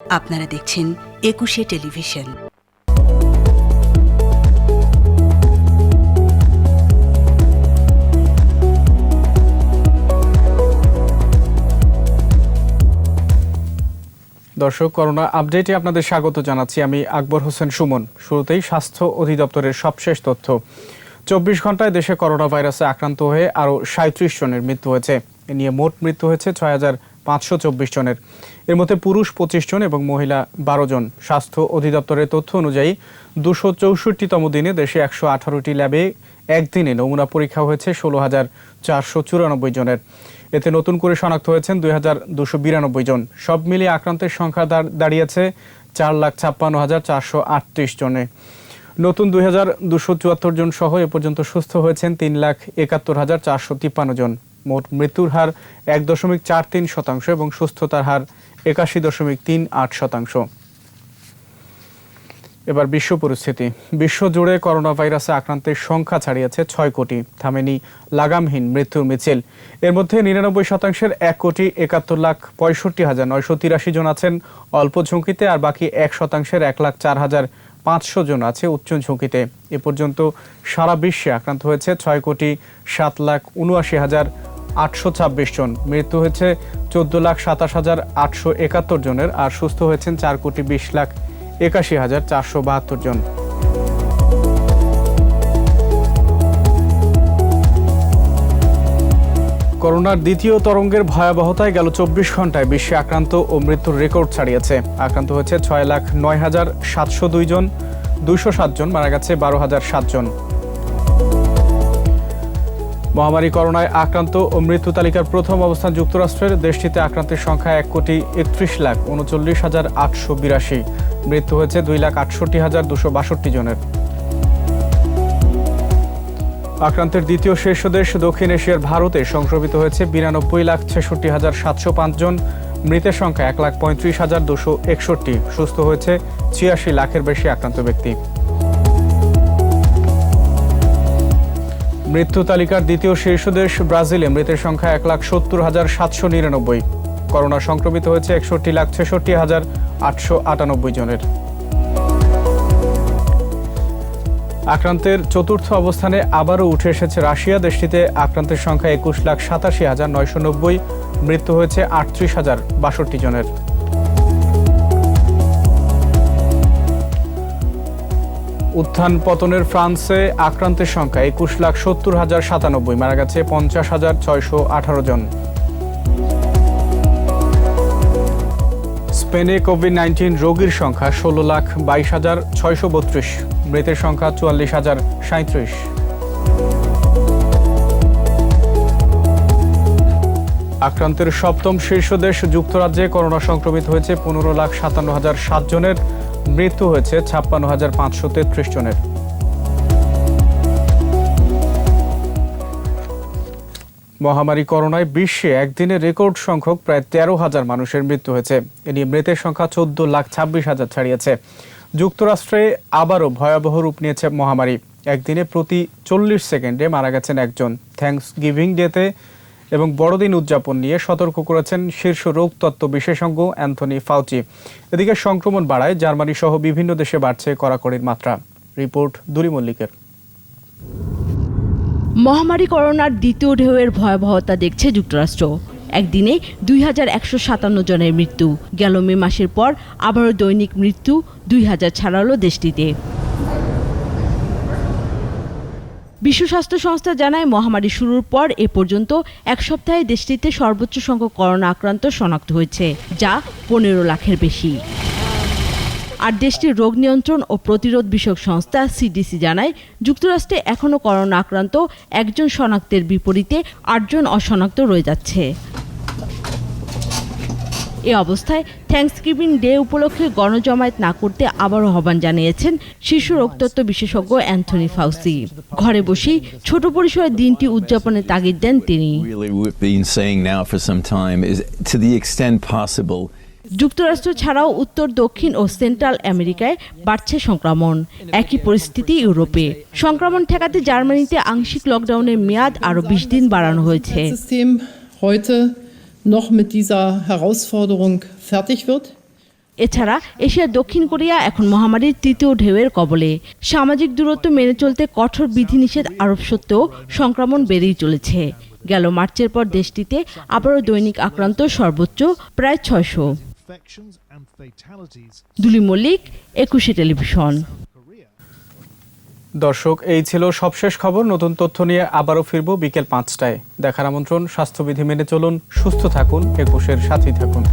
আপনারা দেখছেন একুশে টেলিভিশন। দর্শক, করোনা আপডেটে আপনাদের স্বাগত জানাচ্ছি আমি আকবর হোসেন সুমন। শুরুতেই স্বাস্থ্য অধিদপ্তরের সবশেষ তথ্য। চব্বিশ ঘন্টায় দেশে করোনা ভাইরাসে আক্রান্ত হয়ে আরও সাঁত্রিশ জনের মৃত্যু হয়েছে। এ নিয়ে মোট মৃত্যু হয়েছে ছয় হাজার পাঁচশো চব্বিশ জনের। এর মধ্যে পুরুষ পঁচিশ জন এবং মহিলা বারো জন। স্বাস্থ্য অধিদপ্তরের তথ্য অনুযায়ী দুশো চৌষট্টিতম দিনে দেশে একশো আঠারোটি ল্যাবে একদিনে নমুনা পরীক্ষা হয়েছে ষোলো হাজার চারশো চুরানব্বই জনের। এতে নতুন করে শনাক্ত হয়েছেন দুই হাজার দুশো বিরানব্বই জন। সব মিলিয়ে আক্রান্তের সংখ্যা দাঁড়িয়েছে চার লাখ ছাপ্পান্ন হাজার চারশো আটত্রিশ জনে। নতুন দুই হাজার দুশো চুয়াত্তর জন সহ এ পর্যন্ত সুস্থ হয়েছেন তিন লাখ একাত্তর হাজার চারশো তিপ্পান্ন জন। মোট মৃত্যুর হার এক দশমিক চার তিন শতাংশ এবং সুস্থতার হার একাশি দশমিক তিন আট শতাংশ। এবার বিশ্ব পরিস্থিতি। বিশ্বজুড়ে করোনা ভাইরাসে আক্রান্তের সংখ্যা ছাড়িয়েছে ছয় কোটি। থামেনি লাগামহীন মৃত্যুর মিছিল। এর মধ্যে নিরানব্বই শতাংশের এক কোটি একাত্তর লাখ পঁয়ষট্টি হাজার নয়শো তিরাশি জন আছেন। অল্প ঝুঁকিতে আর বাকি এক শতাংশের এক লাখ চার হাজার পাঁচশো জন আছে উচ্চ ঝুঁকিতে। এ পর্যন্ত সারা বিশ্বে আক্রান্ত হয়েছে ছয় কোটি সাত লাখ উনআশি হাজার আটশো ছাব্বিশ জন। মৃত্যু হয়েছে চোদ্দ লাখ সাতাশ হাজার আটশো একাত্তর জনের আর সুস্থ হয়েছেন চার কোটি বিশ লাখ একাশি হাজার চারশো বাহাত্তর জন। করোনার দ্বিতীয় তরঙ্গের ভয়াবহতায় গেল চব্বিশ ঘন্টায় বিশ্বে আক্রান্ত ও মৃত্যুর রেকর্ড ছাড়িয়েছে। আক্রান্ত হয়েছে ছয় লাখ নয় হাজার সাতশো দুই জন। দুইশো সাত জন মারা গেছে, বারো হাজার সাত জন। মহামারী করোনায় আক্রান্ত ও মৃত্যু তালিকার প্রথম অবস্থান যুক্তরাষ্ট্রের। দেশটিতে আক্রান্তের সংখ্যা এক কোটি একত্রিশ লাখ উনচল্লিশ হাজার আটশো বিরাশি। মৃত্যু হয়েছে দুই লাখ আটষট্টি হাজার দুশো বাষট্টি জনের। আক্রান্তের দ্বিতীয় শীর্ষ দেশ দক্ষিণ এশিয়ার ভারতে সংক্রমিত হয়েছে বিরানব্বই লাখ ছেষট্টি হাজার সাতশো পাঁচজন মৃতের সংখ্যা এক লাখ পঁয়ত্রিশ হাজার দুশো একষট্টি। সুস্থ হয়েছে ছিয়াশি লাখের বেশি আক্রান্ত ব্যক্তি। মৃত্যু তালিকার দ্বিতীয় শীর্ষ দেশ ব্রাজিলে, মৃতের সংখ্যা এক লাখ সত্তর হাজার সাতশো নিরানব্বই। করোনা সংক্রমিত হয়েছে একষট্টি লাখ ছেষট্টি হাজার আটশো আটানব্বই জনের। আক্রান্তের চতুর্থ অবস্থানে আবারও উঠে এসেছে রাশিয়া। দেশটিতে আক্রান্তের সংখ্যা একুশ লাখ সাতাশি হাজার নয়শো নব্বই, মৃত্যু হয়েছে আটত্রিশ হাজার বাষট্টি জনের। উত্থান পতনের ফ্রান্সে আক্রান্তের সংখ্যা একুশ লাখ সত্তর হাজার সাতানব্বই। মারা গেছে পঞ্চাশ হাজার ছয়শো আঠারো জন। স্পেনে কোভিড নাইন্টিন রোগীর সংখ্যা ষোলো লাখ বাইশ হাজার ছয়শো বত্রিশ। মৃতের সংখ্যা চুয়াল্লিশ হাজার সাঁত্রিশ আক্রান্তের সপ্তম শীর্ষ দেশ যুক্তরাজ্যে করোনা সংক্রমিত হয়েছে পনেরো লাখ সাতান্ন হাজার সাত জনের। মৃত্যু হয়েছে ছাপ্পান্ন হাজার পাঁচশো তেত্রিশ জনের। মহামারী করোনায় বিশ্বে একদিনে রেকর্ড সংখ্যক প্রায় তেরো হাজার মানুষের মৃত্যু হয়েছে। এ নিয়ে মৃতের সংখ্যা চোদ্দ লাখ ছাব্বিশ হাজার ছাড়িয়েছে। যুক্তরাষ্ট্রে আবারও ভয়াবহ রূপ নিয়েছে মহামারী। একদিনে প্রতি চল্লিশ সেকেন্ডে মারা গেছেন একজন। থ্যাঙ্কস গিভিং ডেতে এবং বড়দিন উদযাপন নিয়ে সতর্ক করেছেন শীর্ষ রোগতত্ত্ব বিশেষজ্ঞ অ্যান্থনি ফাউচি। এদিকে সংক্রমণ বাড়ায় জার্মানি সহ বিভিন্ন দেশে বাড়ছে কড়াকড়ির মাত্রা। রিপোর্ট দুরি মল্লিকের। মহামারী করোনার দ্বিতীয় ঢেউয়ের ভয়াবহতা দেখছে যুক্তরাষ্ট্র। একদিনে দুই হাজার একশো সাতান্ন জনের মৃত্যু। গেল মে মাসের পর আবারও দৈনিক মৃত্যু দুই হাজার ছাড়ালো দেশটিতে। বিশ্ব স্বাস্থ্য সংস্থা জানায়, মহামারী শুরুর পর এ পর্যন্ত এক সপ্তাহে দেশটিতে সর্বোচ্চ সংখ্যক করোনা আক্রান্ত শনাক্ত হয়েছে, যা পনেরো লাখের বেশি। আর দেশটির রোগ নিয়ন্ত্রণ ও প্রতিরোধ বিষয়ক সংস্থা সিডিসি জানায়, যুক্তরাষ্ট্রে এখনও করোনা আক্রান্ত একজন শনাক্তের বিপরীতে আটজন অশনাক্ত রয়ে যাচ্ছে। এ অবস্থায় থ্যাঙ্কসগিভিং ডে উপলক্ষে গণজমায়েত না করতে আবারও আহ্বান জানিয়েছেন শিশু রোগতত্ত্ব বিশেষজ্ঞ অ্যান্থনি ফাউসি ঘরে বসেই ছোট পরিসরে দিনটি উদযাপনের তাগিদ দেন তিনি। যুক্তরাষ্ট্র ছাড়াও উত্তর দক্ষিণ ও সেন্ট্রাল আমেরিকায় বাড়ছে সংক্রমণ। একই পরিস্থিতি ইউরোপে। সংক্রমণ ঠেকাতে জার্মানিতে আংশিক লকডাউনের মেয়াদ আরও বিশ দিন বাড়ানো হয়েছে। Noch mit dieser Herausforderung fertig wird. এছাড়া এশিয়ার দক্ষিণ কোরিয়া এখন মহামারীর তৃতীয় ঢেউয়ের কবলে সামাজিক দূরত্ব মেনে চলতে কঠোর বিধিনিষেধ আরোপ সত্ত্বেও সংক্রমণ বেড়েই চলেছে গেল মার্চের পর দেশটিতে আবারও দৈনিক আক্রান্ত সর্বোচ্চ প্রায় ছয়শো. দুলি মল্লিক একুশে টেলিভিশন দর্শক, এই ছিল সবশেষ খবর। নতুন তথ্য নিয়ে আবারও ফিরব বিকেল পাঁচটায়। দেখার আমন্ত্রণ, স্বাস্থ্যবিধি মেনে চলুন, সুস্থ থাকুন, একুশের সাথেই থাকুন।